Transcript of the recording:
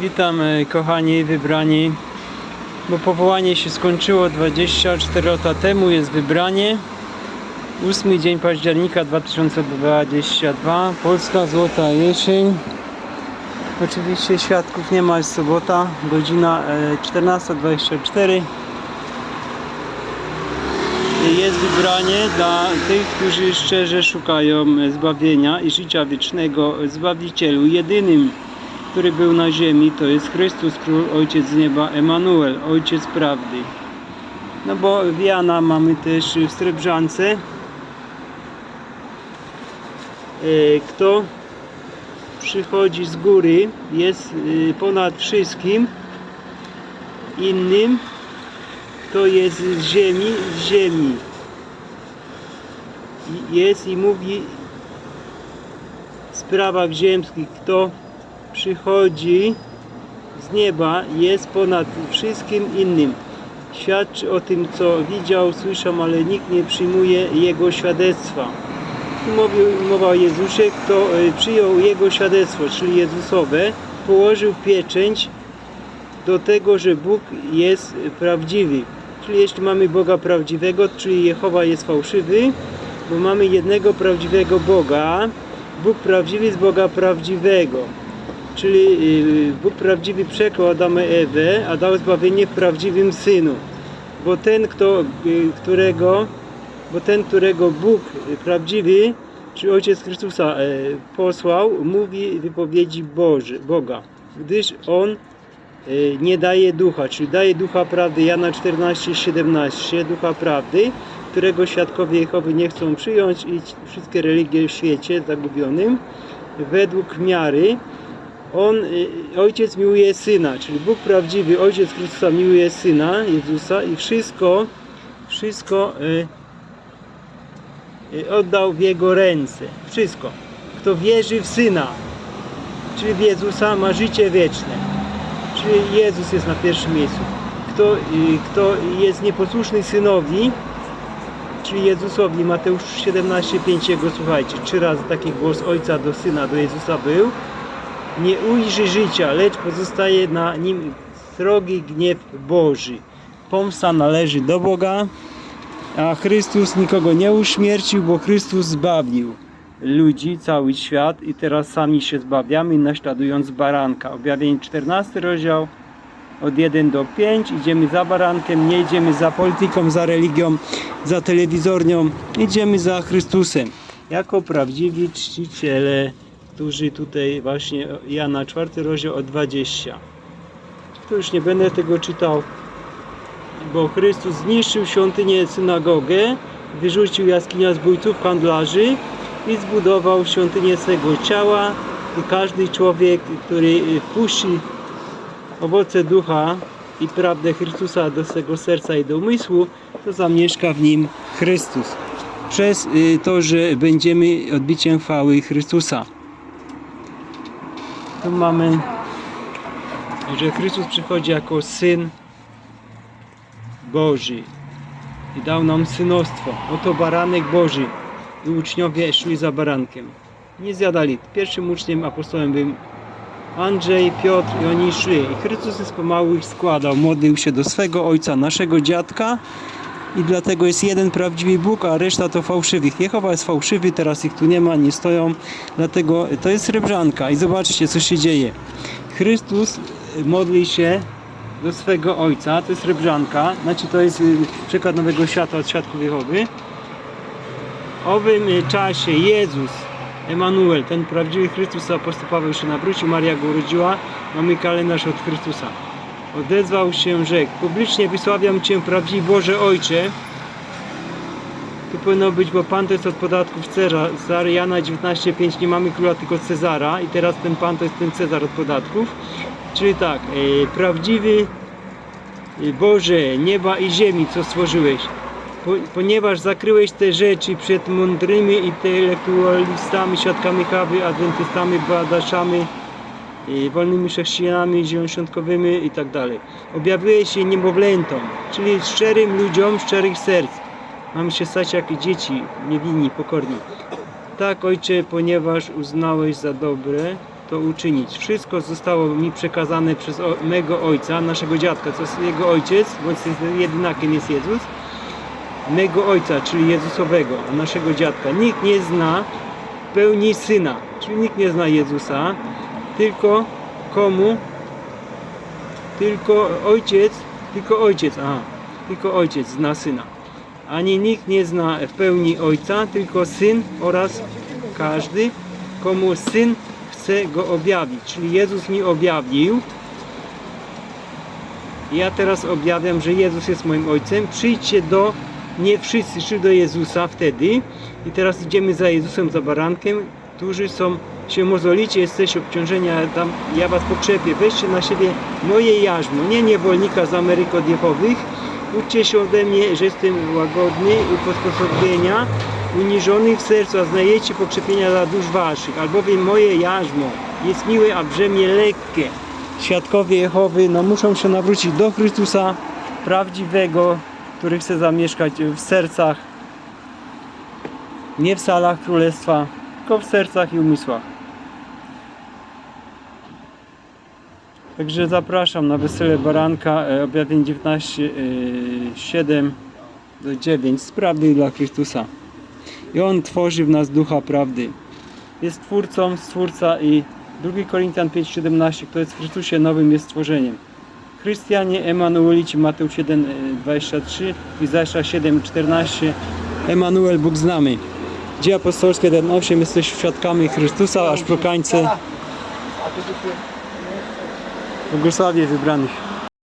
Witam e, kochani wybrani, bo powołanie się skończyło 24 lata temu, jest wybranie. 8 dzień października 2022, Polska Złota Jesień. Oczywiście świadków nie ma, jest sobota, godzina e, 14.24. Jest wybranie dla tych, którzy szczerze szukają e, zbawienia i życia wiecznego. Zbawicielu jedynym który był na ziemi, to jest Chrystus, Król, Ojciec z nieba, Emanuel, Ojciec prawdy. No bo Jana mamy też w Srebrzance. E, Kto przychodzi z góry, jest e, ponad wszystkim innym, kto jest z ziemi, z ziemi. Jest i mówi w sprawach ziemskich, kto przychodzi z nieba, jest ponad wszystkim innym. Świadczy o tym, co widział, słyszał, ale nikt nie przyjmuje jego świadectwa. Mówił, mowa o Jezusie, kto e, przyjął jego świadectwo, czyli Jezusowe, położył pieczęć do tego, że Bóg jest prawdziwy. Czyli jeśli mamy Boga prawdziwego, czyli Jehowa jest fałszywy, bo mamy jednego prawdziwego Boga, Bóg prawdziwy z Boga prawdziwego. Czyli y, Bóg prawdziwy przeklął Adama Ewę, a dał zbawienie w prawdziwym Synu. Bo ten, kto, y, którego, bo ten, którego Bóg y, prawdziwy, czy Ojciec Chrystusa posłał, mówi wypowiedzi Boży, Boga, gdyż On nie daje ducha, czyli daje ducha prawdy, Jana 14, 17, ducha prawdy, którego świadkowie Jehowy nie chcą przyjąć i wszystkie religie w świecie zagubionym, według miary, on, y, ojciec miłuje syna, czyli Bóg prawdziwy, ojciec Chrystusa miłuje syna, Jezusa i wszystko, wszystko y, y, oddał w jego ręce. Wszystko. Kto wierzy w syna, czyli w Jezusa, ma życie wieczne. Czyli Jezus jest na pierwszym miejscu. Kto, kto jest nieposłuszny synowi, czyli Jezusowi, Mateusz 17,5 jego słuchajcie, trzy razy taki głos ojca do syna, do Jezusa był, nie ujrzy życia, lecz pozostaje na nim srogi gniew Boży. Pomsta należy do Boga, a Chrystus nikogo nie uśmiercił, bo Chrystus zbawił ludzi, cały świat i teraz sami się zbawiamy, naśladując baranka. Objawienie 14 rozdział od 1 do 5. Idziemy za barankiem, nie idziemy za polityką, za religią, za telewizornią. Idziemy za Chrystusem. Jako prawdziwi czciciele, którzy tutaj właśnie Jana 4 rozdział od 20. Tu już nie będę tego czytał, bo Chrystus zniszczył świątynię synagogę, wyrzucił jaskinia zbójców handlarzy i zbudował świątynię swego ciała i każdy człowiek, który wpuści owoce ducha i prawdę Chrystusa do swego serca i do umysłu, to zamieszka w nim Chrystus. Przez y, to, że będziemy odbiciem chwały Chrystusa. Tu mamy, że Chrystus przychodzi jako Syn Boży i dał nam synostwo. Oto baranek Boży. I uczniowie szli za barankiem. Nie zjadali. Pierwszym uczniem apostołem był Andrzej, Piotr i oni szli. I Chrystus jest pomału ich składał. Modlił się do swego ojca, naszego dziadka. I dlatego jest jeden prawdziwy Bóg, a reszta to fałszywych. Jehowa jest fałszywy, teraz ich tu nie ma, nie stoją. Dlatego to jest srebrzanka. I zobaczcie, co się dzieje. Chrystus modli się do swego ojca, to jest srebrzanka. Znaczy to jest y, przykład nowego świata od świadków Jehowy. W owym czasie Jezus, Emanuel, ten prawdziwy Chrystus, apostoł Paweł się nawrócił, Maria go urodziła, mamy kalendarz od Chrystusa. Odezwał się, rzekł, publicznie wysławiam Cię, prawdziwy Boże Ojcze. Tu powinno być, bo Pan to jest od podatków Cezar, Jana 19,5 nie mamy króla, tylko Cezara i teraz ten Pan to jest ten Cezar od podatków. Czyli tak, e, prawdziwy e, Boże nieba i ziemi, co stworzyłeś, po, ponieważ zakryłeś te rzeczy przed mądrymi intelektualistami, świadkami kawy, adwentystami, badaczami, i wolnymi chrześcijanami, zielonoświątkowymi i tak dalej. Objawiłeś się niemowlętom, czyli szczerym ludziom, szczerych serc. Mamy się stać jak dzieci, niewinni, pokorni. Tak, Ojcze, ponieważ uznałeś za dobre to uczynić. Wszystko zostało mi przekazane przez mego ojca, naszego dziadka, co jest jego ojciec, bądź jest jedynakiem jest Jezus. Mego ojca, czyli Jezusowego, naszego dziadka. Nikt nie zna pełni syna, czyli nikt nie zna Jezusa, tylko komu? Tylko ojciec, tylko ojciec, aha, tylko ojciec zna syna. Ani nikt nie zna w pełni ojca, tylko syn oraz każdy, komu syn chce go objawić. Czyli Jezus mi objawił. Ja teraz objawiam, że Jezus jest moim ojcem. Przyjdźcie do, nie wszyscy, czy do Jezusa wtedy. I teraz idziemy za Jezusem, za barankiem, którzy są, się mozolicie, jesteście obciążenia, tam ja was pokrzepię. Weźcie na siebie moje jarzmo, nie niewolnika z Ameryk Odjechowych. Uczcie się ode mnie, że jestem łagodny, usposobienia, uniżonych w sercu, a znajecie pokrzepienia dla dusz waszych, albowiem moje jarzmo jest miłe, a brzemię lekkie. Świadkowie Jehowy no, muszą się nawrócić do Chrystusa prawdziwego, który chce zamieszkać w sercach, nie w salach królestwa, tylko w sercach i umysłach. Także zapraszam na wesele baranka, e, objawień 19, e, 7 do 9 z prawdy dla Chrystusa. I On tworzy w nas ducha prawdy. Jest twórcą, stwórca i 2 Koryntian 5,17 Kto jest w Chrystusie nowym jest stworzeniem. Chrystianie, Emanuelici, Mateusz 1, e, 23, Izajasza 7, 14 Emanuel, Bóg z nami. Dzieje apostolskie 1,8 Jesteś świadkami Chrystusa, aż po w Bogosławie wybranych.